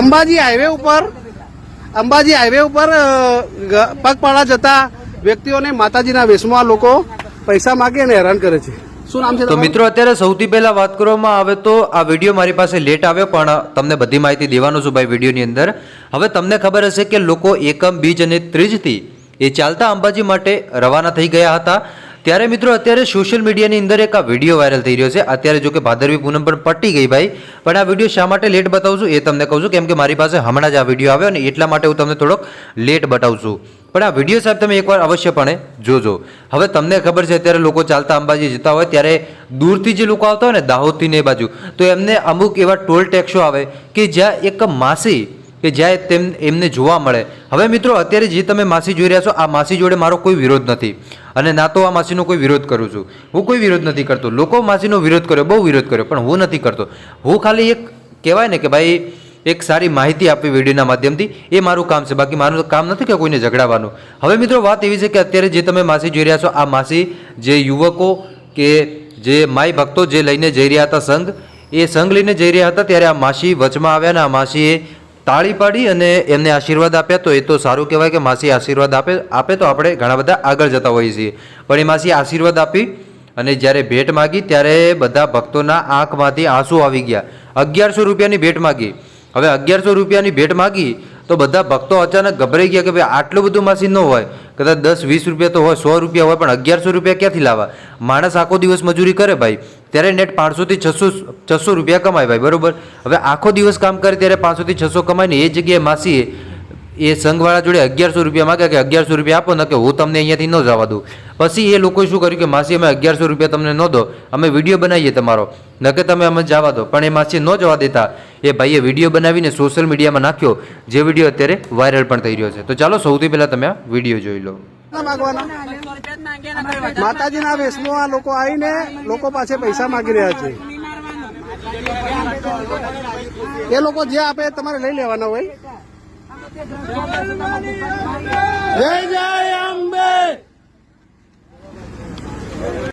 Ambaji highway ઉપર Ambaji highway ઉપર પગપાળા જતા વ્યક્તિઓને માતાજીના વેશમાં લોકો પૈસા માગે અને હેરાન કરે છે. શું નામ છે તો મિત્રો અત્યારે સૌથી પહેલા વાત કરવામાં આવે તો આ વીડિયો મારી પાસે લેટ આવ્યો પણ તમને બધી માહિતી દેવાનો છું ભાઈ વિડીયોની અંદર. હવે તમને ખબર હશે કે લોકો એકમ બીજ અને ત્રીજથી એ ચાલતા અંબાજી માટે રવાના થઈ ગયા હતા. ત્યારે મિત્રો અત્યારે સોશિયલ મીડિયાની અંદર એક આ વીડિયો વાયરલ થઈ રહ્યો છે. અત્યારે જો કે ભાદરવી પૂનમ પણ પટી ગઈ ભાઈ. પણ આ વીડિયો શા માટે લેટ બતાવું છું એ તમને કહું છું. કેમ કે મારી પાસે હમણાં જ આ વીડિયો આવ્યો ને એટલા માટે હું તમને થોડોક લેટ બતાવું છું પણ આ વીડિયો સાહેબ તમે એકવાર અવશ્યપણે જોજો. હવે તમને ખબર છે અત્યારે લોકો ચાલતા અંબાજી જતા હોય ત્યારે દૂરથી જે લોકો આવતા હોય ને દાહોદથી ને એ બાજુ, તો એમને અમુક એવા ટોલ ટેક્સો આવે કે જ્યાં એક માસી કે જ્યાં તેમ એમને જોવા મળે. હવે મિત્રો, અત્યારે જે તમે માસી જોઈ રહ્યા છો, આ માસી જોડે મારો કોઈ વિરોધ નથી. અને ના તો આ માસીનો કોઈ વિરોધ કરું છું. હું કોઈ વિરોધ નથી કરતો. લોકો માસીનો વિરોધ કર્યો, બહુ વિરોધ કર્યો, પણ હું નથી કરતો. હું ખાલી એક કહેવાય ને કે ભાઈ, એક સારી માહિતી આપવી વિડીયોના માધ્યમથી. એ મારું કામ છે. બાકી મારું કામ નથી કે કોઈને ઝઘડાવાનું. હવે મિત્રો, વાત એવી છે કે અત્યારે જે તમે માસી જોઈ રહ્યા છો, આ માસી જે યુવકો કે જે માય ભક્તો જે લઈને જઈ રહ્યા હતા સંઘ, એ સંઘ લઈને જઈ રહ્યા હતા, ત્યારે આ માસી વચમાં આવ્યા ને આ માસીએ તાળી પાડી અને એમને આશીર્વાદ આપ્યા, તો એ તો સારું કહેવાય કે માસી આશીર્વાદ આપે આપે તો આપણે ઘણા બધા આગળ જતા હોઈએ છીએ. પણ એ માસી આશીર્વાદ આપી અને જ્યારે ભેટ માગી, ત્યારે બધા ભક્તોના આંખમાંથી આંસુ આવી ગયા. અગિયારસો રૂપિયાની ભેટ માગી. હવે અગિયારસો રૂપિયાની ભેટ માગી, તો બધા ભક્તો અચાનક ગભરાઈ ગયા કે ભાઈ આટલું બધું માસી ન હોય. કદાચ દસ, વીસ રૂપિયા તો હોય, સો રૂપિયા હોય, પણ અગિયારસો રૂપિયા ક્યાંથી લાવવા? માણસ આખો દિવસ મજૂરી કરે ભાઈ. ત્યારે નેટ પાંચસોથી છસો છસો રૂપિયા કમાય ભાઈ, બરાબર? હવે આખો દિવસ કામ કરે ત્યારે પાંચસોથી છસો કમાય ને એ જગ્યાએ માસીએ, એ સંઘવાળા જોડે અગિયારસો રૂપિયા માગ્યા કે અગિયારસો રૂપિયા આપો, ને કે હું તમને અહીંયાથી ન જવા દઉં. પછી એ લોકોએ શું કર્યું કે માસી અમે અગિયારસો રૂપિયા તમને ન દો, અમે વીડિયો બનાવીએ તમારો. ન કે તમે અમે જવા દો, પણ એ માસી ન જવા દેતા. એ ભાઈએ વીડિયો બનાવીને સોશિયલ મીડિયામાં નાખ્યો, જે વીડિયો અત્યારે વાયરલ પણ થઈ રહ્યો છે. તો ચાલો સૌથી પહેલાં તમે આ વીડિયો જોઈ લો. ના માગવાના? માતાજીના વેશમાં આ લોકો આવીને લોકો પાસે પૈસા માગી રહ્યા છે. એ લોકો જે આપે તમારે લઈ લેવાના હોય. જય